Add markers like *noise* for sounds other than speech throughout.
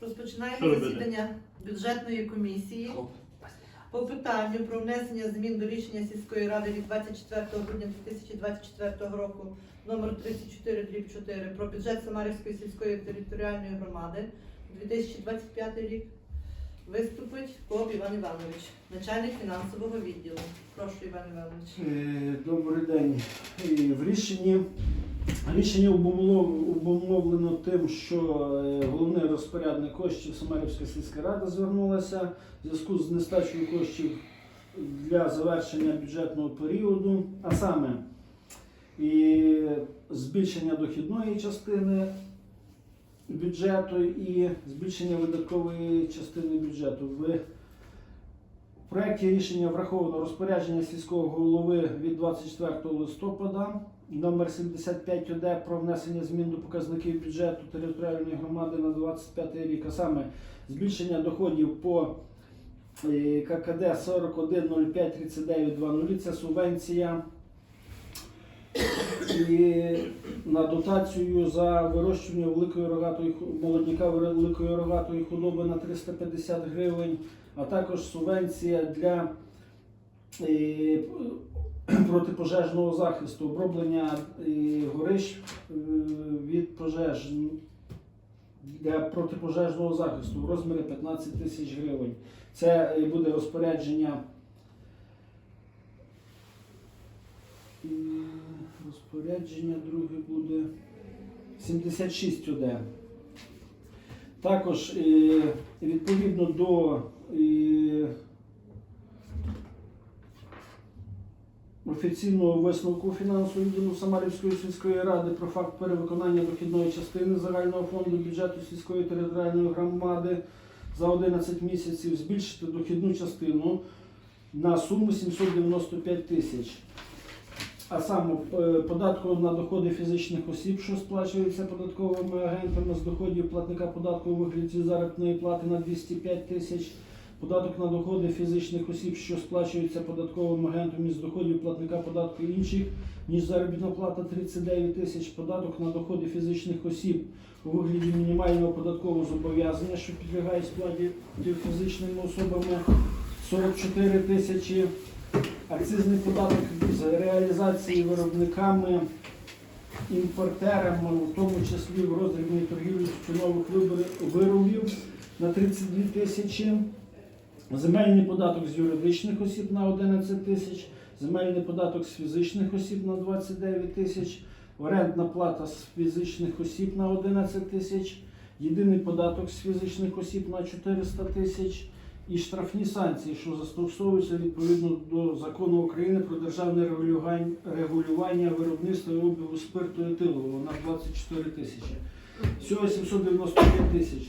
Розпочинаємо Що засідання бюджетної комісії по питанню про внесення змін до рішення сільської ради від 24 грудня 2024 року номер 34-4 про бюджет Самарівської сільської територіальної громади 2025 рік. Виступить Коб Іван Іванович, начальник фінансового відділу. Прошу, Іван Іванович. Е, Добрий день. Е, В рішенні рішення обумовлено, обумовлено тим, що е, головний розпорядник коштів Самарівська сільська рада звернулася в зв'язку з нестачею коштів для завершення бюджетного періоду, а саме і збільшення дохідної частини бюджету і збільшення видаткової частини бюджету. В в проєкті рішення враховано розпорядження сільського голови від 24 листопада номер 75 ОД про внесення змін до показників бюджету територіальної громади на 25 рік, а саме збільшення доходів по е, ККД 41053920. Це субвенція і на дотацію за вирощування великої рогатої молодняка великої рогатої худоби на 350 гривень а також субвенція для е, *clears throat* протипожежного захисту, оброблення е, горищ е, від пожеж для протипожежного захисту в розмірі 15 тисяч гривень. Це буде розпорядження. Розпорядження друге буде 76 ОД. Також відповідно до офіційного висновку фінансового відділу Самарівської сільської ради про факт перевиконання дохідної частини загального фонду бюджету сільської територіальної громади за 11 місяців збільшити дохідну частину на суму 795 тисяч. А саме податку на доходи фізичних осіб, що сплачується податковими агентами з доходів платника податку у вигляді заробітної плати на 205 тисяч, податок на доходи фізичних осіб, що сплачується податковим агентом із доходів платника податку інших, ніж заробітна плата 39 тисяч, податок на доходи фізичних осіб у вигляді мінімального податкового зобов'язання, що підлягає сплаті фізичними особами 44 тисячі акцизний податок з реалізації виробниками, імпортерами, в тому числі в роздрібній торгівлі вибори- виробів на 32 тисячі, земельний податок з юридичних осіб на 11 тисяч, земельний податок з фізичних осіб на 29 тисяч, орендна плата з фізичних осіб на 11 тисяч, єдиний податок з фізичних осіб на 400 тисяч і штрафні санкції, що застосовуються відповідно до закону України про державне регулювання виробництва і обігу спирту етилового на 24 тисячі. Всього 795 тисяч.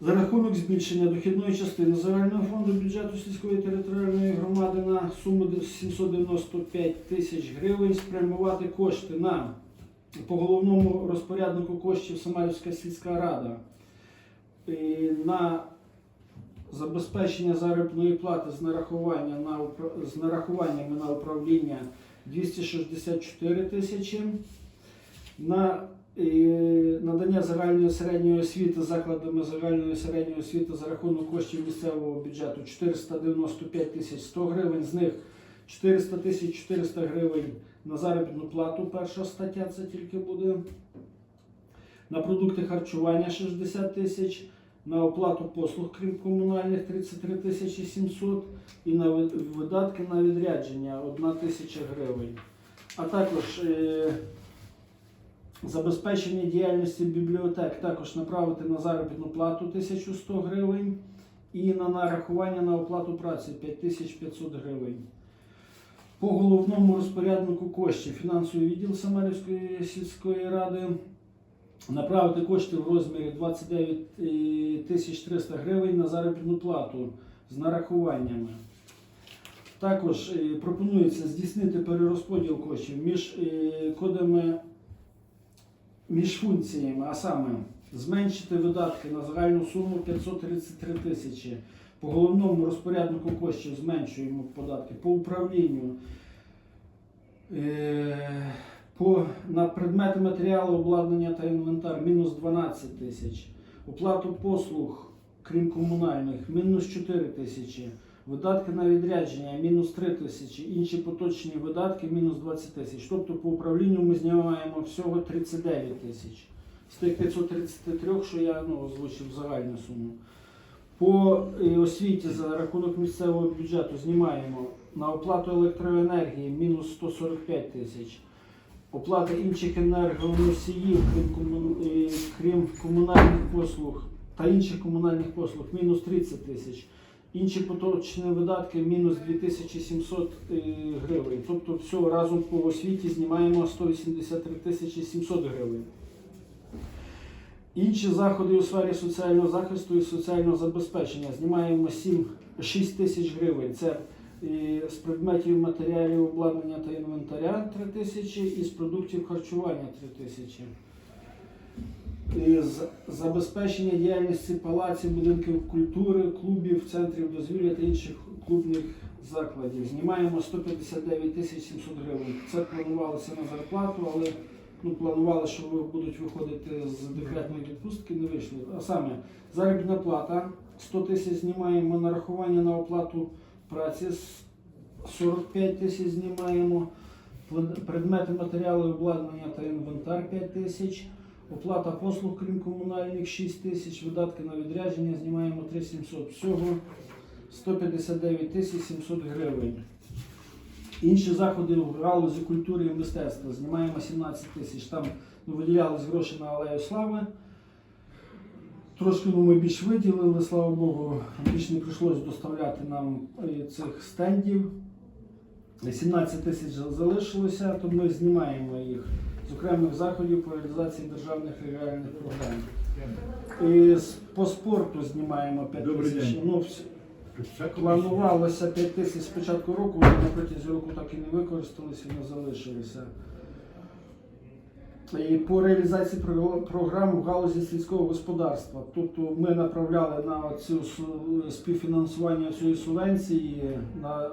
За рахунок збільшення дохідної частини загального фонду бюджету сільської територіальної громади на суму 795 тисяч гривень спрямувати кошти на по головному розпоряднику коштів Самарівська сільська рада на забезпечення заробітної плати з нарахування на з нарахуваннями на управління 264 тисячі. На е, надання загальної середньої освіти закладами загальної середньої освіти за рахунок коштів місцевого бюджету 495 тисяч 100 гривень, з них 400 тисяч 400 гривень на заробітну плату, перша стаття це тільки буде. На продукти харчування 60 тисяч, на оплату послуг, крім комунальних 33 тисячі 700 і на видатки на відрядження 1 тисяча гривень. А також е, забезпечення діяльності бібліотек також направити на заробітну плату 1100 гривень і на нарахування на оплату праці 5500 гривень. По головному розпоряднику коштів фінансовий відділ Самарівської сільської ради направити кошти в розмірі 29 е, 300 гривень на заробітну плату з нарахуваннями. Також е, пропонується здійснити перерозподіл коштів між е, кодами, між функціями, а саме зменшити видатки на загальну суму 533 тисячі. По головному розпоряднику коштів зменшуємо податки по управлінню. По, на предмети матеріалу, обладнання та інвентар мінус 12 тисяч. Оплату послуг, крім комунальних, мінус 4 тисячі. Видатки на відрядження мінус 3 тисячі, інші поточні видатки мінус 20 тисяч. Тобто по управлінню ми знімаємо всього 39 тисяч. З тих 533, що я ну, озвучив загальну суму. По е, освіті за рахунок місцевого бюджету знімаємо на оплату електроенергії мінус 145 тисяч. Оплата інших енергоносіїв, е, крім комунальних послуг та інших комунальних послуг мінус 30 тисяч. Інші поточні видатки мінус 2700 е, гривень. Тобто всього разом по освіті знімаємо 183 тисячі 700 гривень. Інші заходи у сфері соціального захисту і соціального забезпечення знімаємо 7, 6 тисяч гривень. Це і з предметів матеріалів обладнання та інвентаря 3 тисячі і з продуктів харчування 3 тисячі. Забезпечення діяльності палаців, будинків культури, клубів, центрів дозвілля та інших клубних закладів. Знімаємо 159 тисяч 700 гривень. Це планувалося на зарплату, але ну, планували, що будуть виходити з декретної відпустки, не вийшли. А саме заробітна плата 100 тисяч знімаємо, нарахування на оплату праці 45 тисяч знімаємо, предмети, матеріали, обладнання та інвентар 5 тисяч, оплата послуг, крім комунальних 6 тисяч, видатки на відрядження знімаємо 3700. Всього 159 тисяч 700 гривень. Інші заходи в галузі культури і мистецтва знімаємо 17 тисяч. Там ну, виділялись гроші на Алею Слави. Трошки ну, ми більш виділили, слава Богу, більш не прийшлось доставляти нам е, цих стендів. 17 тисяч залишилося, то ми знімаємо їх з окремих заходів по реалізації державних регіональних програм. І по спорту знімаємо 5 тисяч. Ну, планувалося 5 тисяч з початку року, але на протязі року так і не використалися, не залишилися. По реалізації про- програм в галузі сільського господарства. Тобто ми направляли на цю співфінансування цієї субвенції на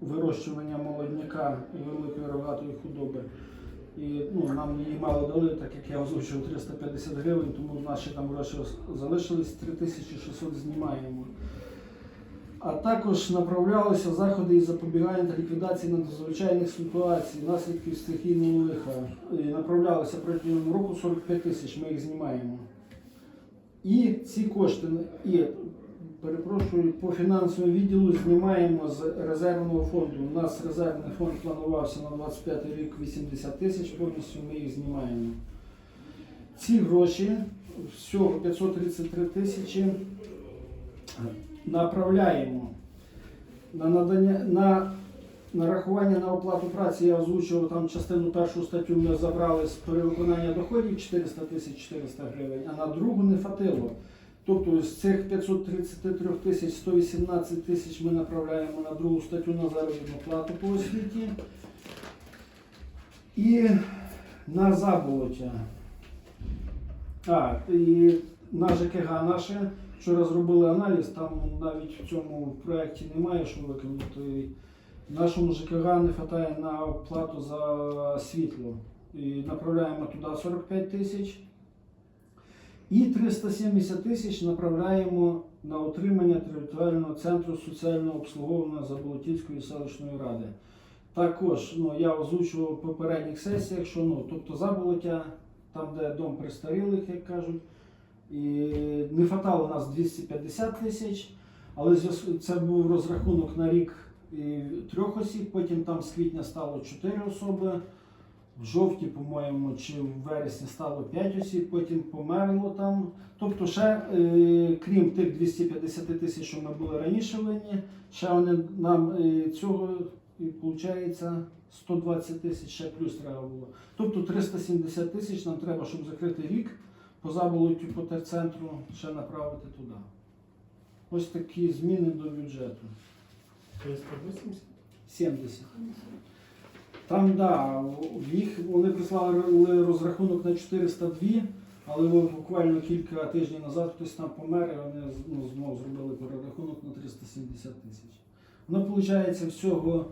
вирощування молодняка і великої рогатої худоби. І ну, нам її мало дали, так як я озвучив 350 гривень, тому наші там гроші залишились 3600 знімаємо. А також направлялися заходи із запобігання та ліквідації надзвичайних ситуацій, наслідків стихійного лиха. І направлялися протягом року 45 тисяч, ми їх знімаємо. І ці кошти, і перепрошую, по фінансовому відділу знімаємо з резервного фонду. У нас резервний фонд планувався на 25 рік 80 тисяч, повністю ми їх знімаємо. Ці гроші, всього 533 тисячі, направляємо на надання на нарахування на оплату праці. Я озвучував там частину першу статтю. Ми забрали з перевиконання доходів 400 тисяч 400 гривень, а на другу не хватило. Тобто з цих 533 тисяч 118 тисяч ми направляємо на другу статтю на заробітну плату по освіті. І на заболоття. А, і на ЖКГ наше вчора зробили аналіз, там навіть в цьому проєкті немає, що викинути. Нашому ЖКГ не вистачає на оплату за світло. І направляємо туди 45 тисяч. І 370 тисяч направляємо на отримання територіального центру соціального обслуговування Заболотівської селищної ради. Також ну, я озвучував в попередніх сесіях, що ну, тобто заболоття, там, де дом престарілих, як кажуть, і не хватало нас 250 тисяч, але це був розрахунок на рік трьох осіб, потім там з квітня стало 4 особи. В жовтні, по-моєму, чи в вересні стало 5 осіб, потім померло там. Тобто, ще е, крім тих 250 тисяч, що ми були раніше винні, ще вони нам е, цього і виходить 120 тисяч ще плюс треба було. Тобто 370 тисяч нам треба, щоб закрити рік по заболоттю по терцентру ще направити туди. Ось такі зміни до бюджету. 380? 70. Там, да, їх вони прислали розрахунок на 402, але буквально кілька тижнів назад хтось там помер, і вони ну, знову зробили перерахунок на 370 тисяч. Воно виходить всього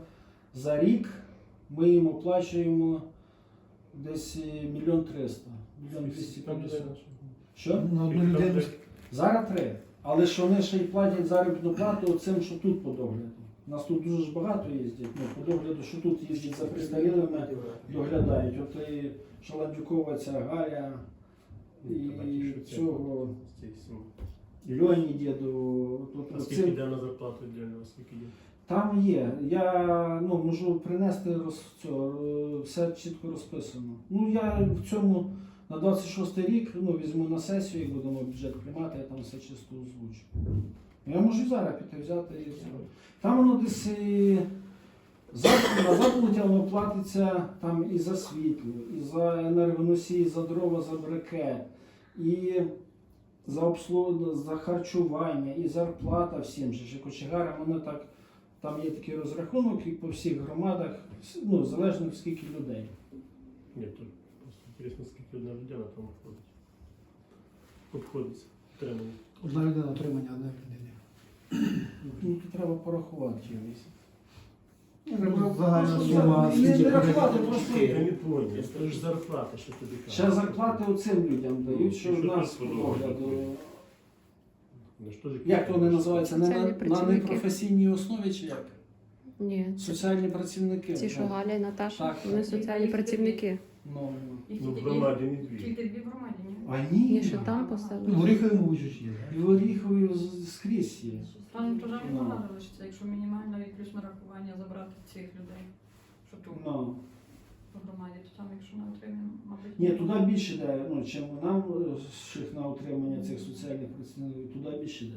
за рік ми їм оплачуємо десь е, мільйон триста. Мільйон Що? На одну людину. Зараз три. Але що вони ще й платять заробітну плату цим, що тут по догляду. У нас тут дуже ж багато їздять. Ну, по догляду, що тут їздять за пристарілими, доглядають. От і Шаландюкова ця Галя, і цього. Льоні діду. Тут, А скільки цим- йде на зарплату віддільно? Скільки йде? Там є. Я ну, можу принести роз, цього, е, все чітко розписано. Ну я в цьому на 26 рік ну, візьму на сесію, як будемо бюджет приймати, я там все чисто озвучу. Я можу і зараз піти взяти і все. Там воно десь і на забуття воно платиться там і за світло, і за енергоносії, і за дрова, за брикет, і за обслугу, за харчування, і зарплата всім же. Кочегарам воно так. Там є такий розрахунок і по всіх громадах, ну, залежно скільки людей. Інтересно, скільки одна людина там входить. Обходиться. Отримання. Одна людина отримання, одна людина. Ну, тут треба порахувати. Загальна Просто сума, Не, не скільки рахувати, просто Я не понял, це ж зарплата, що тобі кажуть. ще зарплати оцим людям дають, що в нас тут по подобається? догляду. Ну, що ж Як то вони називаються? Не Соціальні на, на працівники. непрофесійній основі чи як? Ні, Соціальні працівники. ці, що. Галя і Наташа, Так. вони соціальні працівники. Ну, Їх Ну, в тільки- громаді не дві. Тільки дві в громаді, ні? а ні. Що там Ну, поставили. в Оріхові, мабуть, ж є. І в Оріхові з- скрізь є. Там теж Ну. немає лишиться, якщо мінімально і плюс нарахування забрати цих людей, що тут Ну. по громаді, то там, якщо не отримаємо, мабуть. Ні, туди більше йде, ну, чим нам е, ших на отримання цих соціальних працівників, туди більше йде.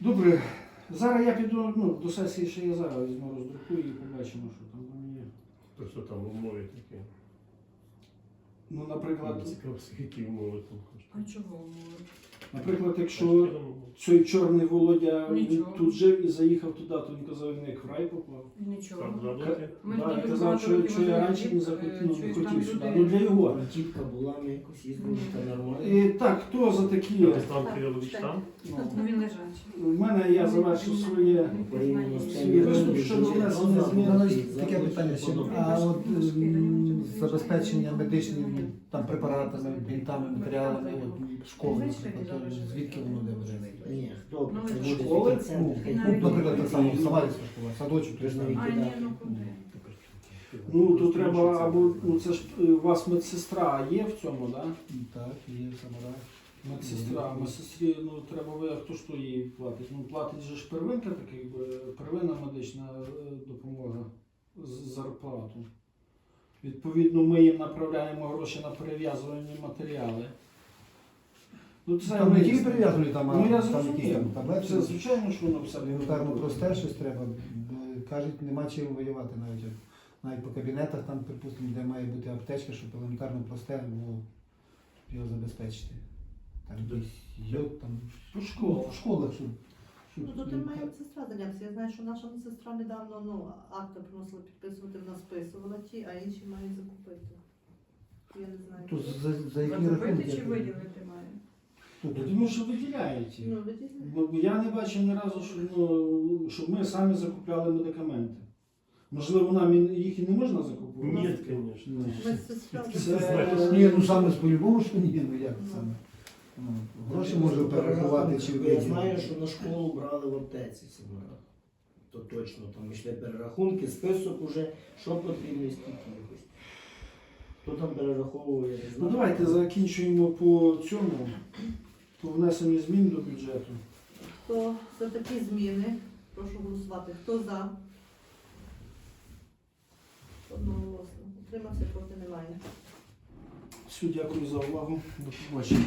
Добре, зараз я піду ну, до сесії, ще я зараз візьму роздрукую і побачимо, що там є. То що там умови такі. Ну, наприклад, Цікаво, які умови там А чого? умови? наприклад, якщо цей чорний Володя він Нічого. тут жив і заїхав туди, то він казав, він як в рай попав. Нічого. Так. Ми Да, казав, що, що я раніше не захотів, е, ну, не хотів сюди. Ну для його. Тітка була, ми якось їздили, та нормально. І так, хто за такі? Стан Кирилович там? Ну, Ну він лежачий. в мене я завершив своє. Порівняно з Свій виступ щодо внесення змін. Ну, навіть таке питання ще. А от забезпечення медичними там препаратами, бінтами, матеріалами, от школи, наприклад, то звідки воно де береться? Ні, хто Ну, це буде школи? центр, Ну, ну, наприклад, так само буде Самарівська школа, садочок, теж А, ні, ну куди? Ну, то треба, або ну це ж е, у вас медсестра є в цьому, да? Так, є Самара. Медсестра, медсестрі, ну треба ви, а хто ж то їй платить? Ну платить же ж первинка, так якби первинна медична е, допомога з зарплату. Відповідно, ми їм направляємо гроші на перев'язувані матеріали. Ну, це Там не ми- тільки прив'язані, там, а Ну я там зрозумів. якісь таблетки. Це звичайно, що воно все Елементарно просте щось треба. бо, Кажуть, нема чим воювати навіть. Навіть по кабінетах, там, припустимо, де має бути аптечка, щоб елементарно просте було його забезпечити. Там якийсь йод, там По школах. в школах, щоб. щоб- Ну, то тим має медсестра зайнятися. Я знаю, що наша медсестра недавно ну, акти приносила підписувати, вона списувала ті, а інші мають закупити. Я не знаю. То за, за які Закупити рахунки? чи виділити має? Я думаю, що виділяють їх. Ну. Ну, я не бачив ні разу, що, ну, щоб ми самі закупляли медикаменти. Можливо, нам і- їх і не можна закупувати? Ні, звісно. Ну. Медсестра. Це- Ні, ну саме з по-любому, що ні, ну як саме. Ну, Гроші може перерахувати чи Я виділити. знаю, що на школу брали в аптеці Самара. То точно, там йшли перерахунки, список уже, що потрібно і скільки якось. Хто там перераховує, я не Ну знаю. давайте закінчуємо по цьому, по внесенні змін до бюджету. Хто за такі зміни? Прошу голосувати. Хто за? Одноголосно. Утримався, проти немає. Всю дякую за увагу. До побачення.